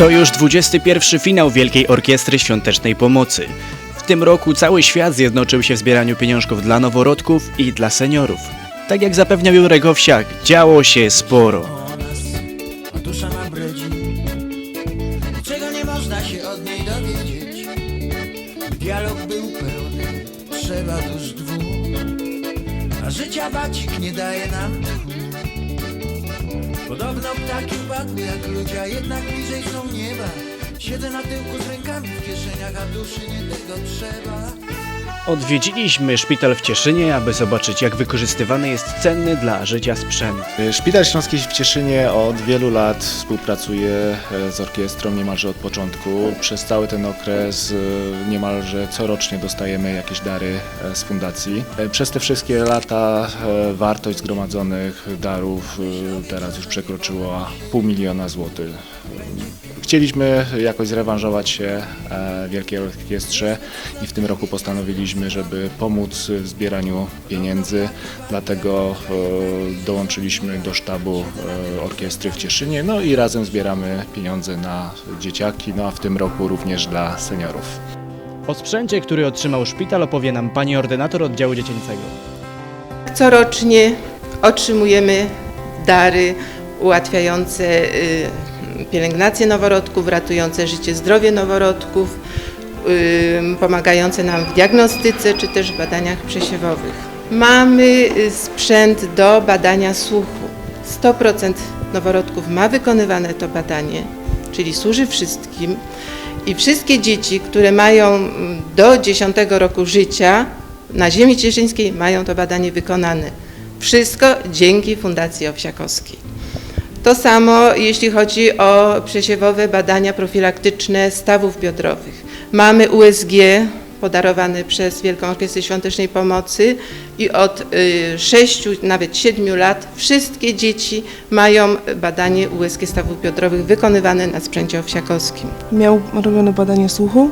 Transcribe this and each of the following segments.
To już 21 finał Wielkiej Orkiestry Świątecznej Pomocy. W tym roku cały świat zjednoczył się w zbieraniu pieniążków dla noworodków i dla seniorów. Tak jak zapewniał Jurek Owsiak, działo się sporo. Czego nie można się od niej dowiedzieć Dialog był pełny, trzeba dusz dwóch A życia bacik nie daje nam tchu Podobno ptaki upadły jak ludzie, a jednak bliżej są nieba. Siedzę na tyłku z rękami w kieszeniach, a duszy nie tego trzeba Odwiedziliśmy szpital w Cieszynie, aby zobaczyć jak wykorzystywany jest cenny dla życia sprzęt. Szpital Śląski w Cieszynie od wielu lat współpracuje e, z orkiestrą niemalże od początku. Przez cały ten okres e, niemalże corocznie dostajemy jakieś dary e, z fundacji. Przez te wszystkie lata wartość zgromadzonych darów teraz już przekroczyła pół miliona złotych. Chcieliśmy jakoś zrewanżować się e, Wielkiej Orkiestrze i w tym roku postanowiliśmy, żeby pomóc w zbieraniu pieniędzy. Dlatego e, dołączyliśmy do sztabu e, orkiestry w Cieszynie, no i razem zbieramy pieniądze na dzieciaki, no a w tym roku również dla seniorów. O sprzęcie, który otrzymał szpital opowie nam pani ordynator oddziału dziecięcego. Corocznie otrzymujemy dary ułatwiające y, pielęgnację noworodków, ratujące życie, zdrowie noworodków, pomagające nam w diagnostyce czy też w badaniach przesiewowych. Mamy y, sprzęt do badania słuchu. 100% noworodków ma wykonywane to badanie, czyli służy wszystkim. I wszystkie dzieci, które mają do 10 roku życia na ziemi cieszyńskiej mają to badanie wykonane. Wszystko dzięki Fundacji Owsiakowskiej. To samo jeśli chodzi o przesiewowe badania profilaktyczne stawów biodrowych. Mamy USG podarowane przez Wielką Orkiestrę Świątecznej Pomocy i od 6, nawet 7 lat wszystkie dzieci mają badanie USG stawów biodrowych wykonywane na sprzęcie owsiakowskim. Miał robione badanie słuchu,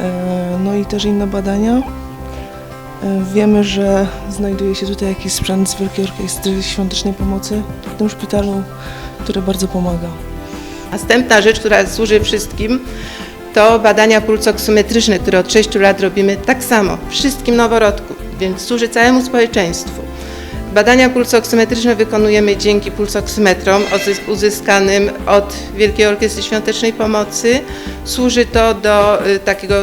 e, no i też inne badania. Wiemy, że znajduje się tutaj jakiś sprzęt z Wielkiej Orkiestry Świątecznej Pomocy w tym szpitalu, który bardzo pomaga. Następna rzecz, która służy wszystkim, to badania pulsoksymetryczne, które od 6 lat robimy tak samo wszystkim noworodkom, więc służy całemu społeczeństwu. Badania pulsoksymetryczne wykonujemy dzięki pulsoksymetrom uzys- uzyskanym od Wielkiej Orkiestry Świątecznej Pomocy. Służy to do y, takiego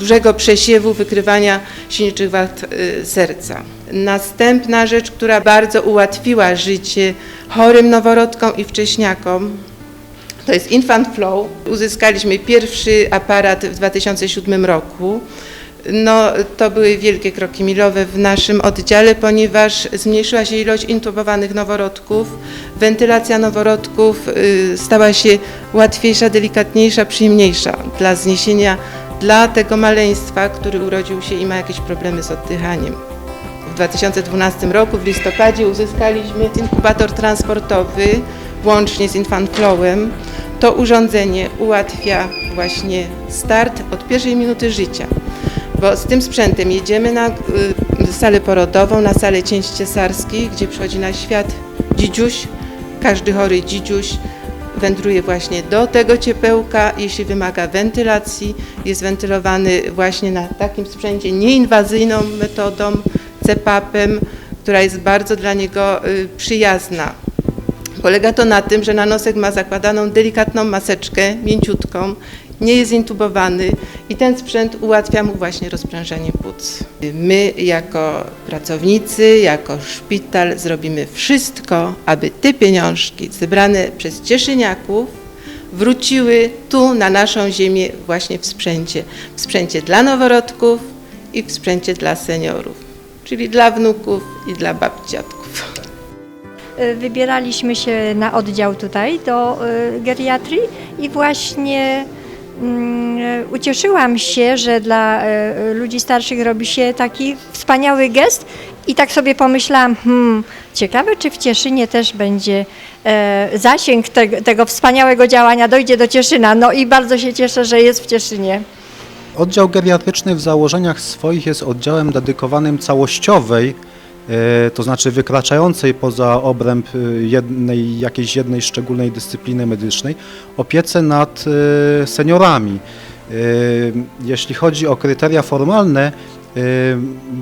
dużego przesiewu wykrywania silniczych wad y, serca. Następna rzecz, która bardzo ułatwiła życie chorym noworodkom i wcześniakom, to jest Infant Flow. Uzyskaliśmy pierwszy aparat w 2007 roku. No, to były wielkie kroki milowe w naszym oddziale, ponieważ zmniejszyła się ilość intubowanych noworodków. Wentylacja noworodków y, stała się łatwiejsza, delikatniejsza, przyjemniejsza dla zniesienia dla tego maleństwa, który urodził się i ma jakieś problemy z oddychaniem. W 2012 roku w listopadzie uzyskaliśmy inkubator transportowy łącznie z Infantflowem. To urządzenie ułatwia właśnie start od pierwszej minuty życia, bo z tym sprzętem jedziemy na y, salę porodową, na salę cięć cesarskich, gdzie przychodzi na świat dzidziuś, każdy chory dzidziuś wędruje właśnie do tego ciepełka, jeśli wymaga wentylacji, jest wentylowany właśnie na takim sprzęcie nieinwazyjną metodą, CPAP-em, która jest bardzo dla niego y, przyjazna. Polega to na tym, że na nosek ma zakładaną delikatną maseczkę, mięciutką, nie jest intubowany i ten sprzęt ułatwia mu właśnie rozprężenie płuc. My jako pracownicy, jako szpital zrobimy wszystko, aby te pieniążki zebrane przez cieszyniaków wróciły tu na naszą ziemię właśnie w sprzęcie. W sprzęcie dla noworodków i w sprzęcie dla seniorów, czyli dla wnuków i dla babciatków. Y, Wybieraliśmy się na oddział tutaj do y, geriatrii i właśnie ucieszyłam się, że dla y, ludzi starszych robi się taki wspaniały gest i tak sobie pomyślałam, hmm, ciekawe czy w Cieszynie też będzie e, zasięg tego, tego wspaniałego działania, dojdzie do Cieszyna. No i bardzo się cieszę, że jest w Cieszynie. Oddział geriatryczny w założeniach swoich jest oddziałem dedykowanym całościowej e, to znaczy wykraczającej poza obręb e, jednej, jakiejś jednej szczególnej dyscypliny medycznej, opiece nad e, seniorami. E, Jeśli chodzi o kryteria formalne, e,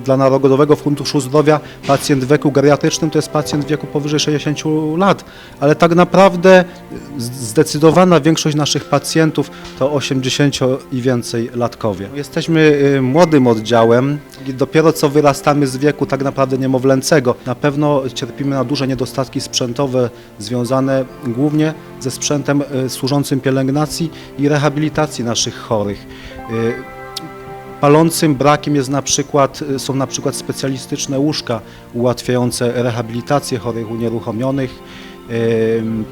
dla Narodowego Funduszu Zdrowia pacjent w wieku geriatrycznym to jest pacjent w wieku powyżej 60 lat, ale tak naprawdę z- zdecydowana większość naszych pacjentów to 80 i więcej latkowie. Jesteśmy y, młodym oddziałem i dopiero co wyrastamy z wieku tak naprawdę niemowlęcego. Na pewno cierpimy na duże niedostatki sprzętowe związane głównie ze sprzętem y, służącym pielęgnacji i rehabilitacji naszych chorych. Y, Palącym brakiem jest na przykład, są na przykład specjalistyczne łóżka ułatwiające rehabilitację chorych unieruchomionych.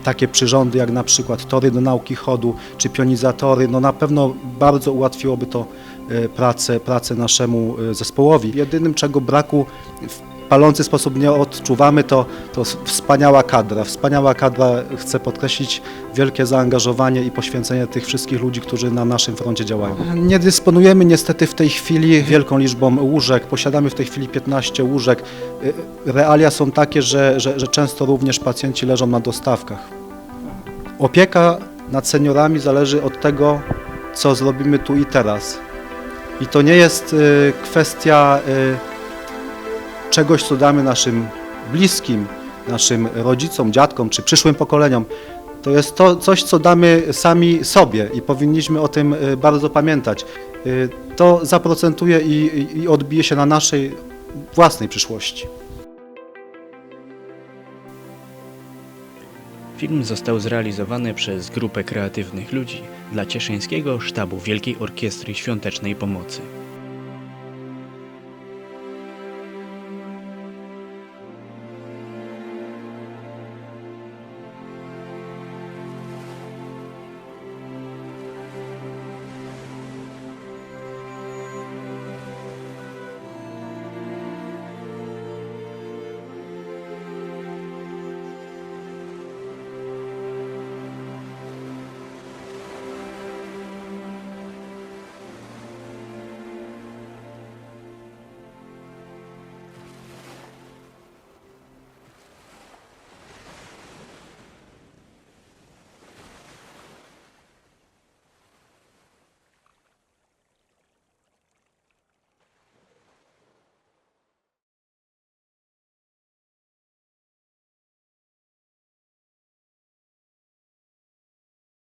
Takie przyrządy jak na przykład tory do nauki chodu czy pionizatory, no na pewno bardzo ułatwiłoby to y, pracę, pracę naszemu y, zespołowi. Jedynym czego braku w palący sposób nie odczuwamy to, to wspaniała kadra. Wspaniała kadra, chcę podkreślić wielkie zaangażowanie i poświęcenie tych wszystkich ludzi, którzy na naszym froncie działają. Nie dysponujemy niestety w tej chwili wielką liczbą łóżek. Posiadamy w tej chwili 15 łóżek. Y, Realia są takie, że, że, że często również pacjenci leżą na dostawkach. Opieka nad seniorami zależy od tego, co zrobimy tu i teraz. I to nie jest y, kwestia y, czegoś, co damy naszym bliskim, naszym rodzicom, dziadkom czy przyszłym pokoleniom. To jest to coś, co damy sami sobie i powinniśmy o tym y, bardzo pamiętać. Y, To zaprocentuje i, i- i odbije się na naszej własnej przyszłości. Film został zrealizowany przez grupę kreatywnych ludzi dla Cieszyńskiego Sztabu Wielkiej Orkiestry Świątecznej Pomocy.